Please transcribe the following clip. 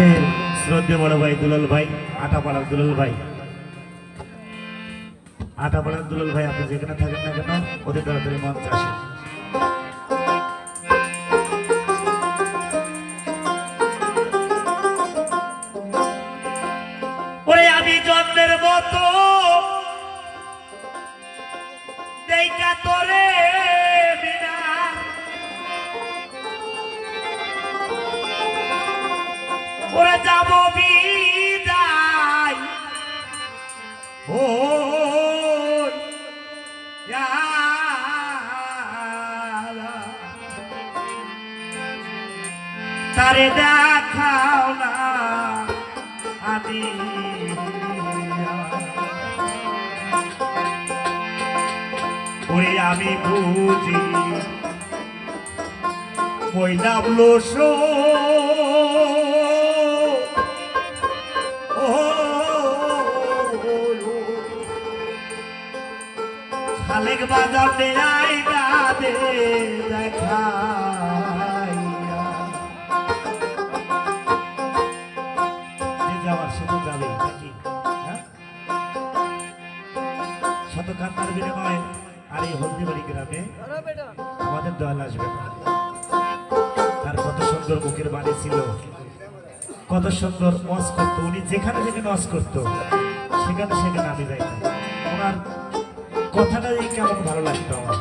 আমাদের শ্রদ্ধে বড় ভাই দুলাল ভাই, আটাপাড়ার দুলাল ভাই। আটাপাড়ার দুলাল ভাই, আপনি যেখানে থাকেন না কেন, অতি তাড়াতাড়ি মঞ্চে আসেন। মতো তোরে। ওরে যাব বিদায়। ও তারে দেখাও না আমি। ওরে আমি বুঝি মইলাম লোস খালেক বাজার দে আইনা দে দেখাইয়া যাওয়ার সে তো নাকি? হ্যাঁ? শত কান্নার বিনিময়ে আর এই হলদিবাড়ি গ্রামে আমাদের দয়াল আসবে। তার কত সুন্দর মুখের বাণী ছিল। কত সুন্দর ওয়াজ করতো। উনি যেখানে যেখানে ওয়াজ করতো সেখানে সেখানে আমি যাই ওনার কথাটা কেমন ভালো লাগতো? আমার